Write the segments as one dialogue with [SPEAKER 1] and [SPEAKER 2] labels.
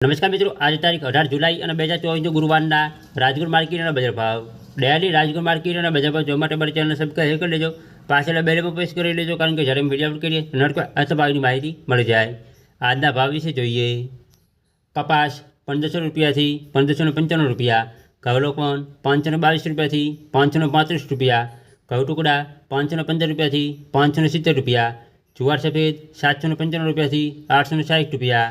[SPEAKER 1] નમસ્કાર મિત્રો આજે તારીખ અઢાર જુલાઈ અને બે હજાર ચોવીસનો ગુરુવારના રાજકોટ માર્કેટના બજાર ભાવ ડેલી રાજકોટ માર્કેટના બજાર ભાવ જોવા માટે મારી ચેનલ સબસ્ક્રાઈબ કરી લેજો પાછળ બેલમાં પ્રેસ કરી લેજો કારણ કે જ્યારે વિડીયો અપલોડ કરીએ નટકો ભાવની માહિતી મળી જાય આજના ભાવ વિશે જોઈએ કપાસ પંદરસો રૂપિયાથી પંદરસો ને પંચાણું રૂપિયા ઘઉલોકવન પાંચસો ને બાવીસ રૂપિયાથી પાંચસો ને પાંત્રીસ રૂપિયા ઘઉ ટુકડા પાંચસો ને પંદર રૂપિયાથી પાંચસો ને સિત્તેર રૂપિયા જુવાર સફેદ સાતસો ને પંચાણું રૂપિયાથી આઠસો ને સાઠ રૂપિયા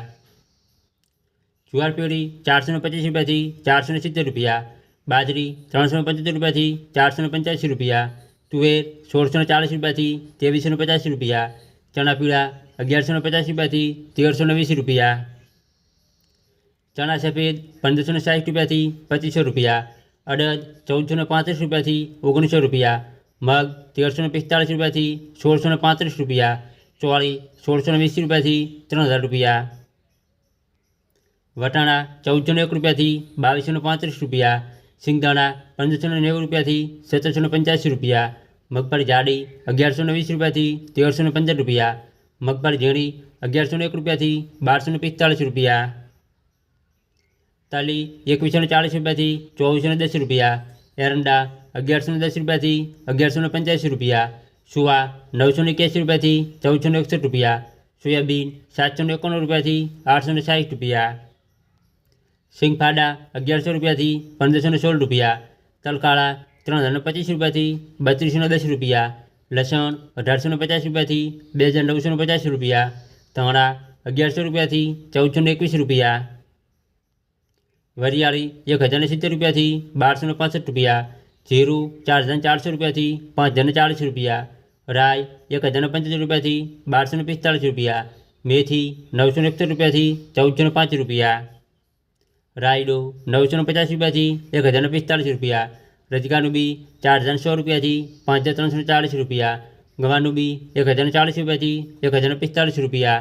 [SPEAKER 1] જુવાર પેઢી ચારસો ને પચીસ રૂપિયાથી ચારસો ને સિત્તેર રૂપિયા બાજરી ત્રણસો ને પંચોતેર રૂપિયાથી ચારસો ને પંચ્યાસી રૂપિયા તુવેર સોળસો ને ચાલીસ રૂપિયાથી ત્રેવીસો ને પચાસી રૂપિયા ચણા પીળા અગિયારસો ને પચાસ રૂપિયાથી તેરસો ને વીસ રૂપિયા ચણા સફેદ પંદરસો ને સાઠ રૂપિયાથી પચીસો રૂપિયા અડદ ચૌદસો ને પાંત્રીસ રૂપિયાથી ઓગણીસો રૂપિયા મગ તેરસો ને પિસ્તાળીસ રૂપિયાથી સોળસો ને પાંત્રીસ રૂપિયા ચોળી સોળસો ને વીસ રૂપિયાથી ત્રણ હજાર રૂપિયા વટાણા ચૌદસો ને એક રૂપિયાથી બાવીસો ને પાંત્રીસ રૂપિયા સિંગદાણા પંદરસો ને નેવું રૂપિયાથી સત્તરસો ને પંચ્યાસી રૂપિયા મગફળી જાડી અગિયારસો ને વીસ રૂપિયાથી તેરસો ને પંદર રૂપિયા મગફળી ઝીણી અગિયારસો ને એક રૂપિયાથી બારસો ને પિસ્તાળીસ રૂપિયા તાલી એકવીસો ને ચાલીસ રૂપિયાથી ચોવીસો ને દસ રૂપિયા એરંડા અગિયારસો ને દસ રૂપિયાથી અગિયારસો ને પંચ્યાસી રૂપિયા સુવા નવસો ને એક્યાસી રૂપિયાથી ચૌદસો ને એકસઠ રૂપિયા સોયાબીન સાતસો ને એકાણું રૂપિયાથી આઠસો ને સાઠ રૂપિયા સિંગફાડા અગિયારસો રૂપિયાથી પંદરસો ને સોળ રૂપિયા તલકાળા ત્રણ હજાર ને પચીસ રૂપિયાથી બત્રીસો ને દસ રૂપિયા લસણ અઢારસો ને પચાસ રૂપિયાથી બે હજાર નવસો ને પચાસ રૂપિયા ધાણા અગિયારસો રૂપિયાથી ચૌદસો ને એકવીસ રૂપિયા વરિયાળી એક હજાર ને સિત્તેર રૂપિયાથી બારસો ને પાસઠ રૂપિયા જીરું ચાર હજાર ચારસો રૂપિયાથી પાંચ હજાર ને ચાલીસ રૂપિયા રાય એક હજાર ને પંચોતેર રૂપિયાથી બારસો ને પિસ્તાળીસ રૂપિયા મેથી નવસો ને એકસઠ રૂપિયાથી ચૌદસો ને પાંચ રૂપિયા રાયડો નવસો ને પચાસ રૂપિયાથી એક હજારને પિસ્તાળીસ રૂપિયા, રજગાનું બી ચાર હજાર સો રૂપિયાથી પાંચ હજાર ત્રણસો ચાળીસ રૂપિયા, ગવાનું બી એક હજાર ચાળીસ ચાલીસ રૂપિયાથી એક હજારને પિસ્તાળીસ રૂપિયા.